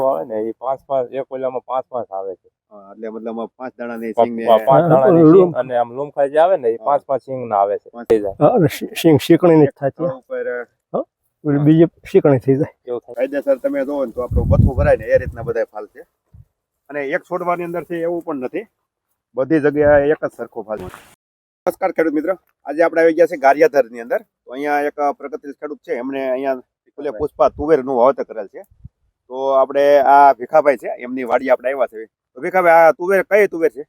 આવે ને એ પાંચ પાંચ એક ઓલામાં પાંચ પાંચ આવે છે. એટલે મતલબ પાંચ દાણાની પા- સિંગ ને પાંચ દાણા દાણાની સિંગ અને આમ લૂમખાઈ જે આવે ને એ પાંચ પાંચ સિંગ ના આવે છે. શીંગ શીકણી નથી થાય છે. ઉપર બીજી શીકણી થઈ જાય. એવું થાય કાયદેસર તમે જોવો ને તો આપણું બથું ભરાય ને એ રીતના બધા ફાલ છે. અને એક છોડવાની અંદર છે એવું પણ નથી. બધી જગ્યાએ એક જ સરખો ફાલ છે. નમસ્કાર ખેડૂત મિત્રો. આજે આપણે આવી ગયા છે ગારિયાધરની અંદર. તો અહીંયા એક પ્રગતિશીલ ખેડૂત છે. એમણે અહીંયા પુષ્પા તુવેરનું વાવેતર કરેલ છે. તો આપણે આ ભીખાભાઈ છે એમની વાડી આપણે આવ્યા છે. તો ભીખાભાઈ આ તુવેર કઈ તુવેર છે?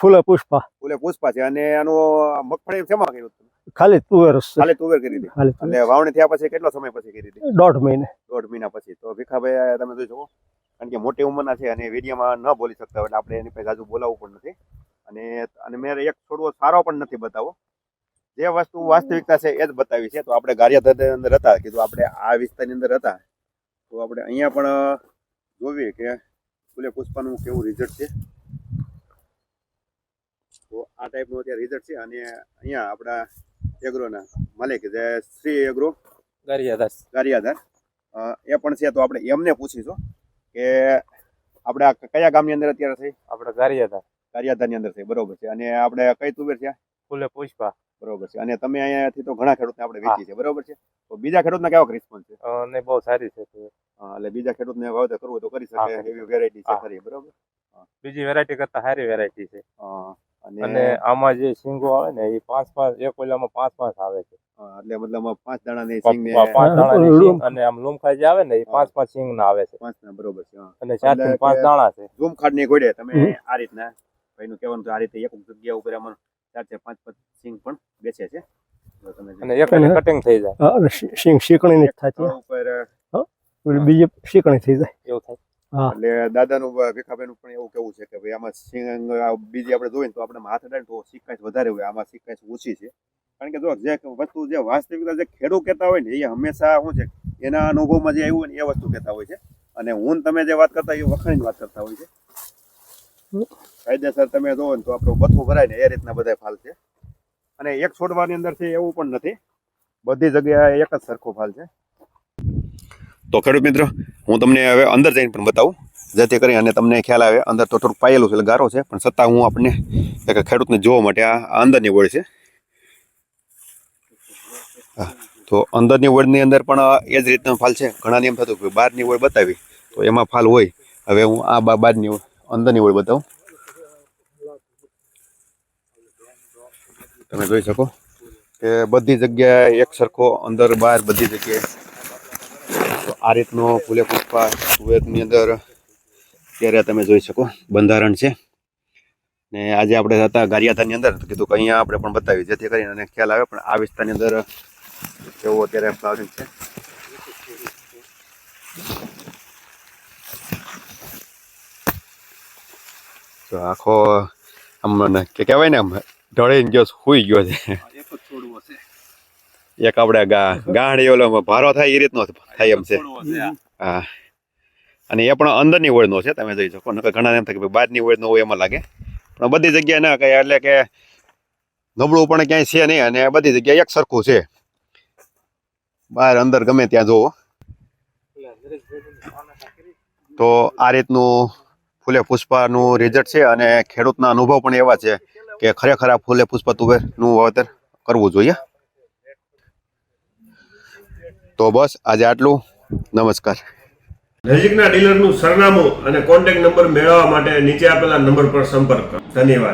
ફૂલે પુષ્પા. ફૂલે પુષ્પા છે અને આનું મગફળી શેમાં કર્યું? ખાલી તુવેર ખાલી તુવેર કરી દીધી. એટલે વાવણી થયા પછી કેટલો સમય પછી કરી દીધી? દોઢ મહિને. દોઢ મહિના પછી. તો ભીખાભાઈ તમે જોઈ શકો કારણ કે મોટી ઉંમરના છે અને વિડીયોમાં ન બોલી શકતા એટલે આપણે એની પાસે આજુ બોલાવવું પણ નથી. અને અને મેં એક થોડો સારો પણ નથી બતાવો જે વસ્તુ વાસ્તવિકતા છે એ જ બતાવી છે. તો આપણે ગારિયા અંદર હતા કીધું આપણે આ વિસ્તારની અંદર હતા. તો આપણે અહીંયા પણ જોવીએ કે ફૂલે પુષ્પાનું કેવું રિઝલ્ટ છે. તો આ ટાઈપનું અત્યારે રિઝલ્ટ છે અને અહીંયા આપણા એગ્રોના માલિક જે શ્રી એગ્રો ગારિયાધાર ગારિયાધાર એ પણ છે તો આપણે એમને પૂછીશું કે આપણે કયા ગામની અંદર અત્યારે છે? આપણે ગારિયાધાર ગારિયાધારની અંદર છે બરોબર છે. અને આપણે કઈ તુવેર છે? ફૂલે પુષ્પા. બરોબર છે. અને તમે અહીંયાથી તો ઘણા ખેડૂતને આપણે વેચી છે બરોબર છે? તો બીજા ખેડૂતને કેવો રિસ્પોન્સ છે? અને બહુ સારી છે એટલે બીજા ખેડૂતને વાવેતર કરવું તો કરી શકે એવી વેરાયટી છે ખરી બરોબર? બીજી વેરાયટી કરતા સારી વેરાયટી છે. અને અને આમાં જે સિંગો આવે ને એ પાંચ પાંચ એક ઓલામાં પાંચ પાંચ આવે છે. એટલે મતલબ પાંચ દાણાની સિંગ ને પાંચ દાણાની સિંગ અને આમ લૂમખાઈ જે આવે ને એ પાંચ પાંચ સિંગ ના આવે છે. પાંચ ના બરોબર છે અને ચારથી પાંચ દાણા છે. લૂમખાડની ગોડે તમે આ રીતના ભાઈનું કહેવાનું આ રીતે એક જગ્યા ઉપર આમાં ચાર ચાર પાંચ પાંચ સિંગ પણ બેસે છે. અને જોઈ એક અને- કટિંગ થઈ જાય. હા, સિંગ શીકણી ની થાય. ઉપર બીજી શીકણી થઈ જાય. એવું થાય. એટલે દાદાનું ભીખાભાઈનું પણ એવું કેવું છે કે ભાઈ આમાં સિંગ બીજી આપણે જોઈએ તો આપણે હાથ અડાય તો સિકાઈશ વધારે હોય આમાં સિકાઈશ ઓછી છે. કારણ કે જો જે વસ્તુ જે વાસ્તવિકતા જે ખેડૂત કહેતા હોય ને એ હંમેશા શું છે એના અનુભવમાં જે આવ્યું હોય ને એ વસ્તુ કહેતા હોય છે. અને હું તમે જે વાત કરતા એ વખાણીની વાત કરતા હોય છે. કાયદેસર તમે જોવો ને તો આપણું બથું ભરાય ને એ રીતના બધા ફાલ છે. અને એક છોડવાની અંદર છે એવું પણ નથી. બધી જગ્યાએ એક જ સરખો ફાલ છે. તો ખેડૂત મિત્રો, હું તમને હવે અંદર જઈને પણ બતાવું. જેથી કરી અને તમને ખ્યાલ આવે, અંદર તો થોડુંક પાયેલું છે, એટલે ગારો છે, પણ છતાં હું આપણને એક ખેડૂતને જોવા માટે આ અંદરની વડ છે. તો અંદરની વડની અંદર પણ એ જ રીતનો ફાલ છે. ઘણાને એમ થતું કે બહારની વડ બતાવી, તો એમાં ફાલ હોય. હવે હું આ બહારની અંદરની ઓળ બતાવું. તમે જોઈ શકો. કે બધી જગ્યાએ એક સરખો અંદર બહાર બધી જગ્યાએ. આ રીતનો ફૂલે પુષ્પા સુરતની અંદર ત્યારે તમે જોઈ શકો બંધારણ છે. ને આજે આપણે હતા ગારિયાતાની અંદર તો કીધું કે અહીંયા આપણે પણ બતાવી જેથી કરીને અને ખ્યાલ આવે પણ આ વિસ્તારની અંદર કેવો અત્યારે ફ્લાવરિંગ છે. તો આખો આમ કે કહેવાય ને આમ ઢળીને ગયો સુઈ ગયો છે. એક આપણે ગા ગાંડી ઓલો ભારો થાય એ રીતનો થાય એમ છે. હા. અને એ પણ અંદરની ઓળનો છે, તમે જોઈ શકો. નકર ઘણા એમ થાય કે બહારની ઓળનો હોય એમાં લાગે. પણ બધી જગ્યાએ ના કહે એટલે કે નબળું પણ ક્યાંય છે નહીં અને બધી જગ્યાએ એક સરખું છે. બહાર અંદર ગમે ત્યાં જુઓ તો આ રીતનું ફૂલે પુષ્પાનું રિઝલ્ટ છે અને ખેડૂતના અનુભવ પણ એવા છે કે ખરેખર આ ફૂલે પુષ્પા તુવેરનું વાવેતર કરવું જોઈએ. તો બસ આજે આટલું. નમસ્કાર. નજીકના ડીલરનું સરનામું અને કોન્ટેક્ટ નંબર મેળવવા માટે નીચે આપેલા નંબર પર સંપર્ક કરો. ધન્યવાદ.